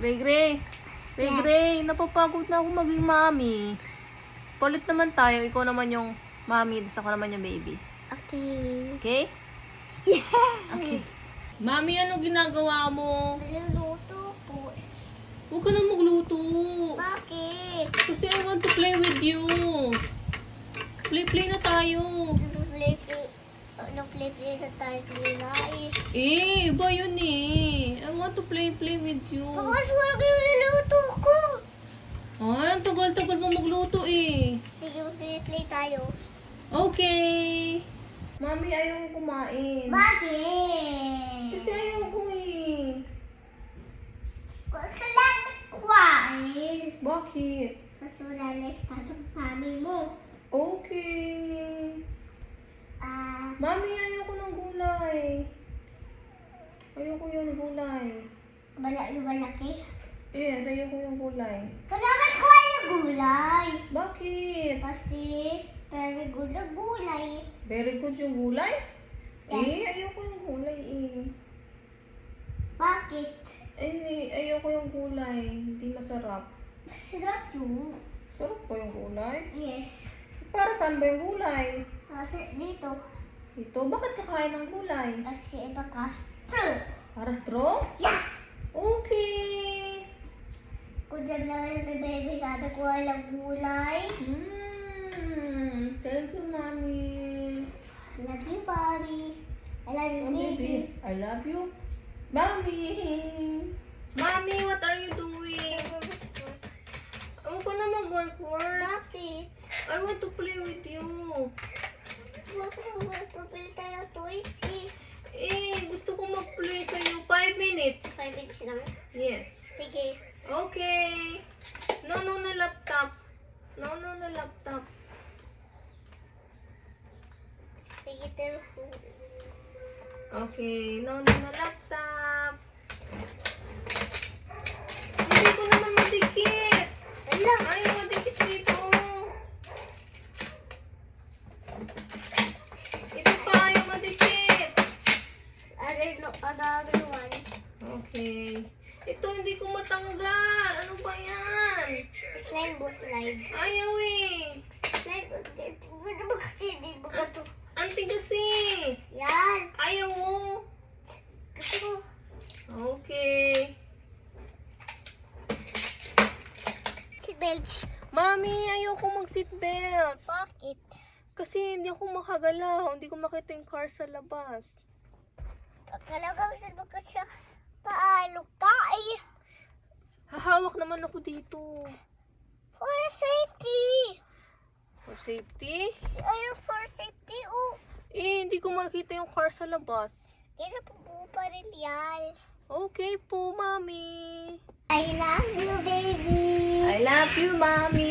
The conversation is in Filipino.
Gray, Gray. Gray, Yes. Gray. Napapagod na ako maging mami. Palit naman tayo. Ikaw naman yung mami, tapos ako naman yung baby. Okay. Okay? Okay. Mami, ano ginagawa mo? Niluluto po. Huwag ka na magluto. Bakit? Kasi I want to play with you. Play-play na tayo. Nag-play-play. Nag-play-play na tayo nilais. Eh, iba yun eh. Want to play-play with you. Mas wala yung niluluto ko. Ay, ang tagal-tagal mo magluto eh. Sige, mag-play-play tayo. Okay. Mami, ayaw ko kumain. Bakit? Kasi ayaw ko eh. Gusto lang kuwain. Bakit? Mas wala na ng mami mo. Okay. Ah, Mami, ayaw ko. Ayaw ko yung gulay. bala yung malaki. Yes, ayaw ko yung gulay. Kailangan kuha ng gulay. Bakit? Kasi, very good na gulay. Very good yung gulay? Yes. Eh, ayaw ko yung gulay eh. Bakit? Eh, Hindi, ayaw ko yung gulay. Hindi masarap. Masarap yun. Sarap ba yung gulay? Yes. Para saan ba yung gulay? Kasi dito, Ito, bakit kakain ng gulay? kasi iba ka. Para straw? Yes! Okay. Kung dyan lang yung baby natin kuha ng gulay. Mm, thank you, mommy. I love you, Bobby. I love you, Oh, baby. baby, I love you. Mommy. Mommy, what are you doing? Huwag ko na mag-work-work. Bakit? I want to play with you. Pupili tayo toys eh. Eh, gusto ko mag-play sa'yo. Five minutes. Five minutes lang. Yes. Sige. Okay. No, no na laptop. No, no na laptop. Sige, telephone. Okay. No, no na laptop. Hindi ko naman madikit. Ala! Ay, madikit dito. Ito pa, yung madikit. Other, no, another one. Okay. Ito, hindi ko matanggal. Ano ba yan? Slime bo, slime. Ayaw eh. Slime bo, ano ba kasi hindi mo? Auntie kasi. Yan! Ayaw mo. Gusto ko. Okay. Belch. Mami, ayoko mag-seatbelt. Bakit? Kasi hindi ako makagalaw. Hindi ko makita yung car sa labas. Saan ba kasi paalo ka? Hahawak naman ako dito. For safety! For safety? Ayun, for safety, oh. Eh, hindi ko makita yung car sa labas. Kaya po pa rin yan. Okay po, Mami. I love you, baby. I love you, Mami.